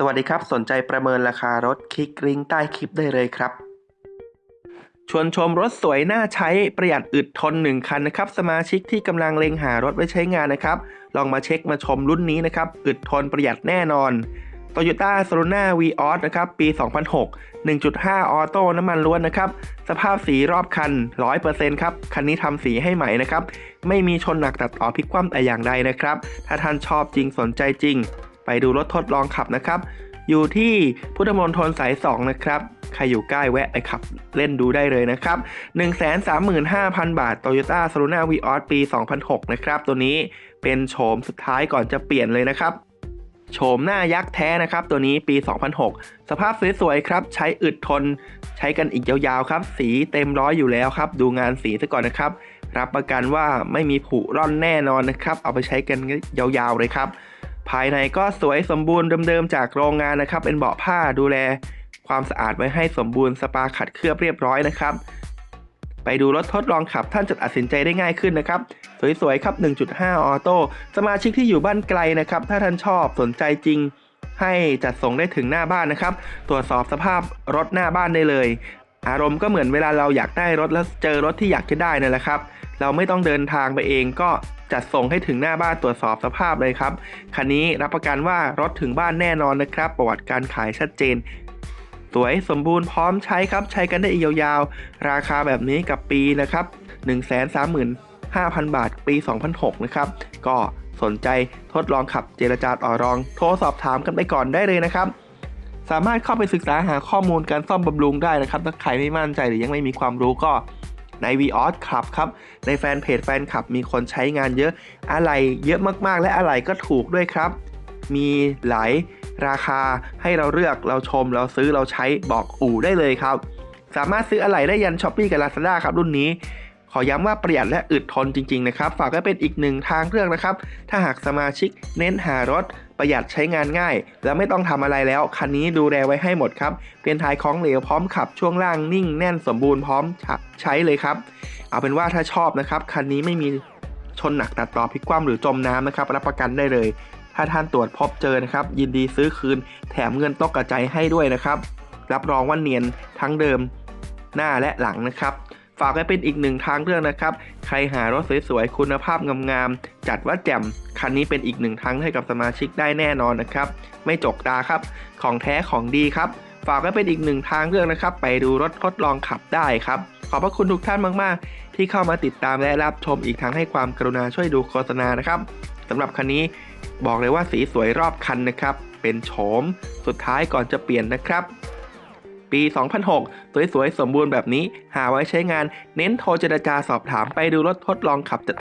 สวัสดีครับ สนใจประเมินราคารถคลิกลิงก์ใต้คลิปได้เลยครับ ชวนชมรถสวยน่าใช้ประหยัดอึดทน 1 คันนะครับ สมาชิกที่กำลังเล็งหารถไว้ใช้งานนะครับ ลองมาเช็คมาชมรุ่นนี้นะครับ อึดทนประหยัดแน่นอน Toyota s o l n a v o s นะครับ ปี 2006 1.5 ออโต้น้ำมันล้วนนะครับ สภาพสีรอบคัน 100%ครับ คันนี้ทำสีให้ใหม่นะครับ ไม่มีชนหนักตัดต่อพลิกคว่ำแต่อย่างใดนะครับ ถ้าท่านชอบจริงสนใจจริง ไปดูรถทดลองขับนะครับ อยู่ที่พุทธมณฑลสาย 2 นะครับ ใครอยู่ใกล้แวะไปขับเล่นดูได้เลยนะครับ 135,000 บาท Toyota s o l n a v o s ปี 2006 นะครับ ตัวนี้เป็นโฉมสุดท้ายก่อนจะเปลี่ยนเลยนะครับโฉมหน้ายักษ์แท้นะครับ ตัวนี้ปี 2006 สภาพสวยๆครับ ใช้อึดทน ใช้กันอีกยาวๆครับ สีเต็มร้อยอยู่แล้วครับ ดูงานสีซะก่อนนะครับ รับประกันว่าไม่มีผุร่อนแน่นอนนะครับ เอาไปใช้กันยาวๆเลยครับ ภายในก็สวยสมบูรณ์เดิมๆจากโรงงานนะครับ เป็นเบาะผ้าดูแลความสะอาดไว้ให้สมบูรณ์สปาขัดเคลือบเรียบร้อยนะครับ ไปดูรถทดลองขับท่านจะตัดสินใจได้ง่ายขึ้นนะครับ สวยๆครับ 1.5 ออโต้สมาชิกที่อยู่บ้านไกลนะครับ ถ้าท่านชอบสนใจจริงให้จัดส่งได้ถึงหน้าบ้านนะครับ ตรวจสอบสภาพรถหน้าบ้านได้เลย อารมณ์ก็เหมือนเวลาเราอยากได้รถแล้วเจอรถที่อยากจะได้นั่นแหละครับ เราไม่ต้องเดินทางไปเองก็จัดส่งให้ถึงหน้าบ้านตรวจสอบสภาพเลยครับ คันนี้รับประกันว่ารถถึงบ้านแน่นอนนะครับ ประวัติการขายชัดเจน สวยสมบูรณ์พร้อมใช้ครับ ใช้กันได้อีกยาวๆ ราคาแบบนี้กับปีนะครับ 135,000 บาท ปี 2006 นะครับ ก็สนใจทดลองขับเจรจาต่อรอง โทรสอบถามกันไปก่อนได้เลยนะครับ สามารถเข้าไปศึกษาหาข้อมูลการซ่อมบำรุงได้นะครับ ถ้าใครไม่มั่นใจหรือยังไม่มีความรู้ก็ใน v ีออสครับครับ ในแฟนเพจแฟนคลับมีคนใช้งานเยอะ อะไรเยอะมากๆ และอะไรก็ถูกด้วยครับ มีหลายราคาให้เราเลือกเราชมเราซื้อเราใช้บอกอู่ได้เลยครับ สามารถซื้ออะไหล่ได้ยันช้อปปี้กับ Lazada ครับรุ่นนี้ ขอย้ำว่าประหยัดและอึดทนจริง ๆ นะครับ ฝากไว้เป็นอีกหนึ่งทางเลือกนะครับ ถ้าหากสมาชิกเน้นหารถ ประหยัดใช้งานง่าย และไม่ต้องทำอะไรแล้ว คันนี้ดูแลไว้ให้หมดครับ เป็นท้ายของเหลวพร้อมขับช่วงล่างนิ่งแน่นสมบูรณ์พร้อมใช้เลยครับ เอาเป็นว่าถ้าชอบนะครับ คันนี้ไม่มีชนหนักตัดต่อพลิกคว่ำหรือจมน้ำนะครับรับประกันได้เลย ถ้าท่านตรวจพบเจอนะครับ ยินดีซื้อคืน แถมเงินตกกระจายให้ด้วยนะครับ รับรองว่าเนียนทั้งเดิมหน้าและหลังนะครับ ฝากไว้เป็นอีกหนึ่งทางเลือกนะครับ ใครหารถสวยๆ คุณภาพงามๆ จัดว่าแจ่ม คันนี้เป็นอีกหนึ่งทางให้กับสมาชิกได้แน่นอนนะครับ ไม่จกตาครับ ของแท้ของดีครับ ฝากไว้เป็นอีกหนึ่งทางเลือกนะครับ ไปดูรถทดลองขับได้ครับ ขอบพระคุณทุกท่านมากๆ ที่เข้ามาติดตามและรับชมอีกทั้งให้ความกรุณาช่วยดูโฆษณานะครับสำหรับคันนี้บอกเลยว่าสีสวยรอบคันนะครับ เป็นโฉม สุดท้ายก่อนจะเปลี่ยนนะครับ ปี 2006 สวยๆ สมบูรณ์แบบนี้ หาไว้ใช้งาน เน้นโทรเจรจาสอบถามไปดูรถทดลองขับจัด